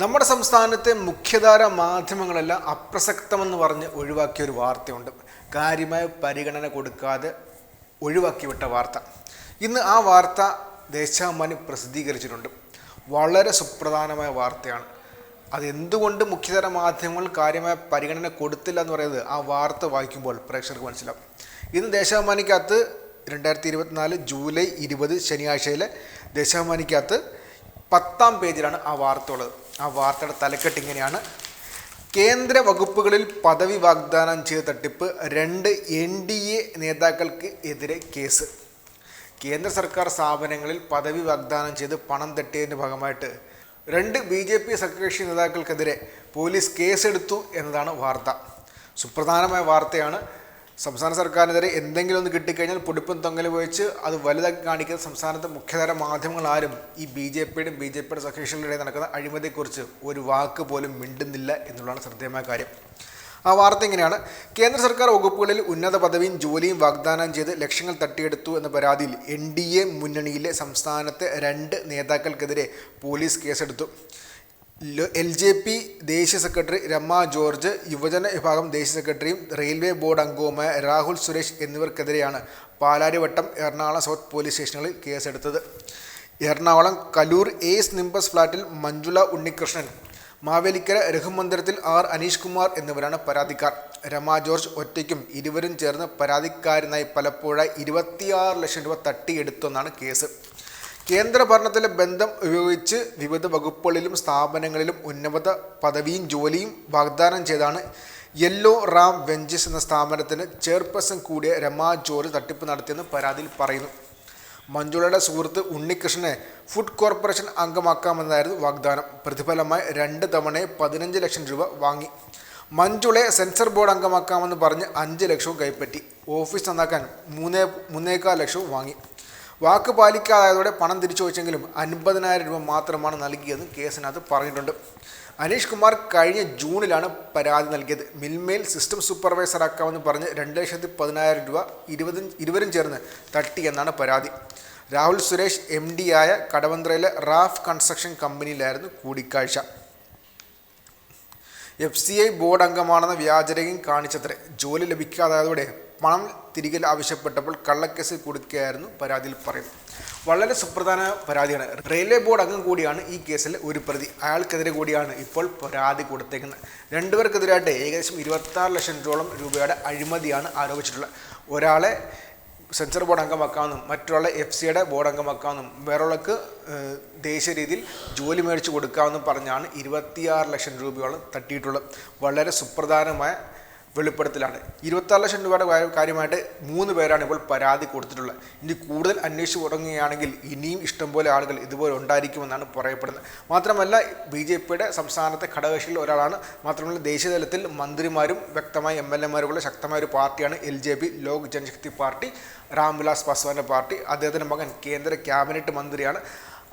നമ്മുടെ സംസ്ഥാനത്തെ മുഖ്യധാര മാധ്യമങ്ങളെല്ലാം അപ്രസക്തമെന്ന് പറഞ്ഞ് ഒഴിവാക്കിയ ഒരു വാർത്തയുണ്ട്. കാര്യമായ പരിഗണന കൊടുക്കാതെ ഒഴിവാക്കി വിട്ട വാർത്ത. ഇന്ന് ആ വാർത്ത ദേശാഭിമാനി പ്രസിദ്ധീകരിച്ചിട്ടുണ്ട്. വളരെ സുപ്രധാനമായ വാർത്തയാണ്. അതെന്തുകൊണ്ട് മുഖ്യധാര മാധ്യമങ്ങൾ കാര്യമായ പരിഗണന കൊടുത്തില്ല എന്ന് പറയുന്നത് ആ വാർത്ത വായിക്കുമ്പോൾ പ്രേക്ഷകർക്ക് മനസ്സിലാവും. ഇന്ന് ദേശാഭിമാനിക്കകത്ത് രണ്ടായിരത്തി ഇരുപത്തിനാല് ജൂലൈ ഇരുപത് ശനിയാഴ്ചയിലെ ദേശാഭിമാനിക്കകത്ത് പത്താം പേജിലാണ് ആ വാർത്ത ഉള്ളത്. ആ വാർത്തയുടെ തലക്കെട്ട് ഇങ്ങനെയാണ്. കേന്ദ്ര വകുപ്പുകളിൽ പദവി വാഗ്ദാനം ചെയ്ത തട്ടിപ്പ് രണ്ട് എൻ ഡി എ നേതാക്കൾക്ക് എതിരെ കേസ്. കേന്ദ്ര സർക്കാർ സ്ഥാപനങ്ങളിൽ പദവി വാഗ്ദാനം ചെയ്ത് പണം തട്ടിയതിന്റെ ഭാഗമായിട്ട് രണ്ട് ബി ജെ പി സഖ്യകക്ഷി നേതാക്കൾക്കെതിരെ പോലീസ് കേസെടുത്തു എന്നതാണ് വാർത്ത. സുപ്രധാനമായ വാർത്തയാണ് സംസ്ഥാന സർക്കാരിനെതിരെ എന്തെങ്കിലും ഒന്ന് കിട്ടിക്കഴിഞ്ഞാൽ പൊടിപ്പും തൊങ്ങലും വെച്ച് അത് വലുതാക്കി കാണിക്കുന്ന സംസ്ഥാനത്തെ മുഖ്യധാര മാധ്യമങ്ങൾ ആരും ഈ ബി ജെ പിയുടെയും ബി ജെ പിയുടെ സഖ്യകക്ഷികളുടെ നടക്കുന്ന അഴിമതിയെക്കുറിച്ച് ഒരു വാക്ക് പോലും മിണ്ടുന്നില്ല എന്നുള്ളതാണ് ശ്രദ്ധേയമായ കാര്യം. ആ വാർത്ത ഇങ്ങനെയാണ്. കേന്ദ്ര സർക്കാർ വകുപ്പുകളിൽ ഉന്നത പദവിയും ജോലിയും വാഗ്ദാനം ചെയ്ത് ലക്ഷ്യങ്ങൾ തട്ടിയെടുത്തു എന്ന പരാതിയിൽ എൻ ഡി എ മുന്നണിയിലെ സംസ്ഥാനത്തെ രണ്ട് നേതാക്കൾക്കെതിരെ പോലീസ് കേസെടുത്തു. എൽ ജെ പി ദേശീയ സെക്രട്ടറി രമ ജോർജ് യുവജന വിഭാഗം ദേശീയ സെക്രട്ടറിയും റെയിൽവേ ബോർഡ് അംഗവുമായ രാഹുൽ സുരേഷ് എന്നിവർക്കെതിരെയാണ് പാലാരിവട്ടം എറണാകുളം സൗത്ത് പോലീസ് സ്റ്റേഷനുകളിൽ കേസെടുത്തത്. എറണാകുളം കലൂർ എസ് നിംബസ് ഫ്ലാറ്റിൽ മഞ്ജുള ഉണ്ണികൃഷ്ണൻ മാവേലിക്കര രഘുമന്ദിരത്തിൽ ആർ അനീഷ് കുമാർ എന്നിവരാണ് പരാതിക്കാർ. രമ ജോർജ് ഒറ്റയ്ക്കും ഇരുവരും ചേർന്ന് പരാതിക്കാരനായി പലപ്പോഴായി ഇരുപത്തിയാറ് ലക്ഷം രൂപ തട്ടിയെടുത്തെന്നാണ് കേസ്. കേന്ദ്ര ഭരണത്തിലെ ബന്ധം ഉപയോഗിച്ച് വിവിധ വകുപ്പുകളിലും സ്ഥാപനങ്ങളിലും ഉന്നത പദവിയും ജോലിയും വാഗ്ദാനം ചെയ്താണ് യെല്ലോ റാം വെഞ്ചസ് എന്ന സ്ഥാപനത്തിന് ചെയർപേഴ്സൺ കൂടിയ രമാ ജോർജ് തട്ടിപ്പ് നടത്തിയെന്ന് പരാതിയിൽ പറയുന്നു. മഞ്ജുളയുടെ സുഹൃത്ത് ഉണ്ണികൃഷ്ണനെ ഫുഡ് കോർപ്പറേഷൻ അംഗമാക്കാമെന്നായിരുന്നു വാഗ്ദാനം. പ്രതിഫലമായി രണ്ട് തവണ പതിനഞ്ച് ലക്ഷം രൂപ വാങ്ങി. മഞ്ജുളെ സെൻസർ ബോർഡ് അംഗമാക്കാമെന്ന് പറഞ്ഞ് അഞ്ച് ലക്ഷവും കൈപ്പറ്റി. ഓഫീസ് നന്നാക്കാൻ മൂന്നേ മൂന്നേക്കാൽ ലക്ഷവും വാങ്ങി. വാക്ക് പാലിക്കാതായതോടെ പണം തിരിച്ചു വെച്ചെങ്കിലും അൻപതിനായിരം രൂപ മാത്രമാണ് നൽകിയതെന്ന് കേസിനകത്ത് പറഞ്ഞിട്ടുണ്ട്. അനീഷ് കുമാർ കഴിഞ്ഞ ജൂണിലാണ് പരാതി നൽകിയത്. മിൽമേൽ സിസ്റ്റം സൂപ്പർവൈസർ ആക്കാമെന്ന് പറഞ്ഞ് രണ്ട് ലക്ഷത്തി പതിനായിരം രൂപ ഇരുപതും ഇരുവരും ചേർന്ന് തട്ടി എന്നാണ് പരാതി. രാഹുൽ സുരേഷ് എം ഡി ആയ കടവന്ത്രയിലെ റാഫ് കൺസ്ട്രക്ഷൻ കമ്പനിയിലായിരുന്നു കൂടിക്കാഴ്ച. എഫ് സി ഐ ബോർഡ് അംഗമാണെന്ന വ്യാജരേഖയും കാണിച്ചത്രേ. ജോലി ലഭിക്കാതായതോടെ പണം തിരികെ ആവശ്യപ്പെട്ടപ്പോൾ കള്ളക്കേസിൽ കൊടുക്കുകയായിരുന്നു പരാതിയിൽ പറയുന്നത്. വളരെ സുപ്രധാന പരാതിയാണ്. റെയിൽവേ ബോർഡ് അംഗം കൂടിയാണ് ഈ കേസിൽ ഒരു പ്രതി. അയാൾക്കെതിരെ കൂടിയാണ് ഇപ്പോൾ പരാതി കൊടുത്തേക്കുന്നത്. രണ്ടുപേർക്കെതിരായിട്ട് ഏകദേശം ഇരുപത്താറ് ലക്ഷം രൂപയോളം രൂപയുടെ അഴിമതിയാണ് ആരോപിച്ചിട്ടുള്ളത്. ഒരാളെ സെൻസർ ബോർഡ് അംഗമാക്കാമെന്നും മറ്റൊരാളെ എഫ് സിയുടെ ബോർഡ് അംഗമാക്കാമെന്നും വേറൊരാൾക്ക് ദേശീയ രീതിയിൽ ജോലി മേടിച്ച് കൊടുക്കാമെന്നും പറഞ്ഞാണ് ഇരുപത്തിയാറ് ലക്ഷം രൂപയോളം തട്ടിയിട്ടുള്ളത്. വളരെ സുപ്രധാനമായ വെളിപ്പെടുത്തലാണ്. ഇരുപത്താറ് ലക്ഷം രൂപയുടെ കാര്യം- കാര്യമായിട്ട് മൂന്ന് പേരാണ് ഇപ്പോൾ പരാതി കൊടുത്തിട്ടുള്ളത്. ഇനി കൂടുതൽ അന്വേഷിച്ച് തുടങ്ങുകയാണെങ്കിൽ ഇനിയും ഇഷ്ടംപോലെ ആളുകൾ ഇതുപോലെ ഉണ്ടായിരിക്കുമെന്നാണ് പറയപ്പെടുന്നത്. മാത്രമല്ല ബി ജെ പിയുടെ സംസ്ഥാനത്തെ ഘടകകക്ഷിയിൽ ഒരാളാണ്. മാത്രമല്ല ദേശീയ തലത്തിൽ മന്ത്രിമാരും വ്യക്തമായ എം എൽ എമാരുമുള്ള ശക്തമായ ഒരു പാർട്ടിയാണ് L J P Lok Janshakti party Ramvilas പാസ്വാന്റെ party. അദ്ദേഹത്തിന്റെ മകൻ കേന്ദ്ര ക്യാബിനറ്റ് മന്ത്രിയാണ്.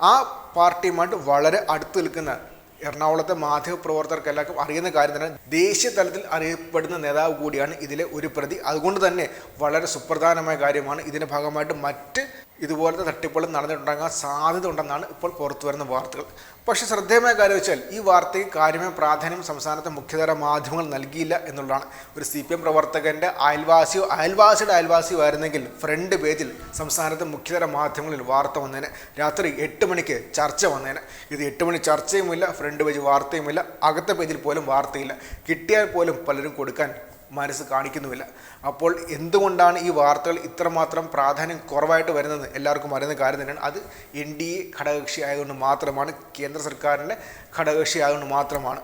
ആ പാർട്ടിയുമായിട്ട് വളരെ അടുത്ത് നിൽക്കുന്ന എറണാകുളത്തെ മാധ്യമപ്രവർത്തകർക്ക് എല്ലാവർക്കും അറിയുന്ന കാര്യം തന്നെ ദേശീയ തലത്തിൽ അറിയപ്പെടുന്ന നേതാവ് കൂടിയാണ് ഇതിലെ ഒരു പ്രതി. അതുകൊണ്ട് തന്നെ വളരെ സുപ്രധാനമായ കാര്യമാണ് ഇതിന്റെ ഭാഗമായിട്ട് മറ്റ് ഇതുപോലത്തെ തട്ടിപ്പുകൾ നടന്നിട്ടുണ്ടാകാൻ സാധ്യത ഉണ്ടെന്നാണ് ഇപ്പോൾ പുറത്തു വരുന്ന വാർത്തകൾ. പക്ഷേ ശ്രദ്ധേയമായ കാര്യം വെച്ചാൽ ഈ വാർത്തയ്ക്ക് കാര്യമായ പ്രാധാന്യം സംസ്ഥാനത്തെ മുഖ്യധാര മാധ്യമങ്ങൾ നൽകിയില്ല എന്നുള്ളതാണ്. ഒരു സി പി എം പ്രവർത്തകന്റെ അയൽവാസിയോ അയൽവാസിയുടെ അയൽവാസിയോ ആയിരുന്നെങ്കിൽ ഫ്രണ്ട് പേജിൽ സംസ്ഥാനത്തെ മുഖ്യധാര മാധ്യമങ്ങളിൽ വാർത്ത വന്നേനെ. രാത്രി എട്ട് മണിക്ക് ചർച്ച വന്നേനെ. ഇത് എട്ട് മണി ചർച്ചയുമില്ല ഫ്രണ്ട് പേജ് വാർത്തയുമില്ല അകത്തെ പേജിൽ പോലും വാർത്തയില്ല. കിട്ടിയാൽ പോലും പലരും കൊടുക്കാൻ മനസ്സ് കാണിക്കുന്നുമില്ല. അപ്പോൾ എന്തുകൊണ്ടാണ് ഈ വാർത്തകൾ ഇത്രമാത്രം പ്രാധാന്യം കുറവായിട്ട് വരുന്നത്? എല്ലാവർക്കും അറിയുന്ന കാര്യം തന്നെയാണ്. അത് എൻ ഡി എ ഘടകകക്ഷി ആയതുകൊണ്ട് മാത്രമാണ് കേന്ദ്ര സർക്കാരിന്റെ ഘടകകക്ഷി ആയതുകൊണ്ട് മാത്രമാണ്.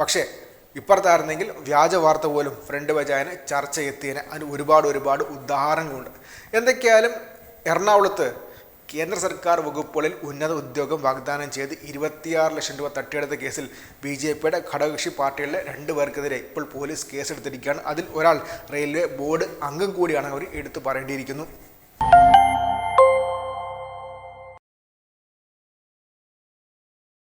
പക്ഷേ ഇപ്പുറത്തായിരുന്നെങ്കിൽ വ്യാജ വാർത്ത പോലും ഫ്രണ്ട് വജായനെ ചർച്ച എത്തിയതിന് അതിന് ഒരുപാട് ഒരുപാട് ഉദാഹരണങ്ങളുണ്ട്. എന്തൊക്കെയായാലും എറണാകുളത്ത് കേന്ദ്ര സർക്കാർ വകുപ്പുകളിൽ ഉന്നത ഉദ്യോഗം വാഗ്ദാനം ചെയ്ത് ഇരുപത്തിയാറ് ലക്ഷം രൂപ തട്ടിയെടുത്ത കേസിൽ ബി ജെ പിയുടെ ഘടകകക്ഷി പാർട്ടികളിലെ രണ്ട് പേർക്കെതിരെ ഇപ്പോൾ പോലീസ് കേസെടുത്തിരിക്കുകയാണ്. അതിൽ ഒരാൾ റെയിൽവേ ബോർഡ് അംഗം കൂടിയാണ് അവർ എടുത്തു പറയേണ്ടിയിരിക്കുന്നു.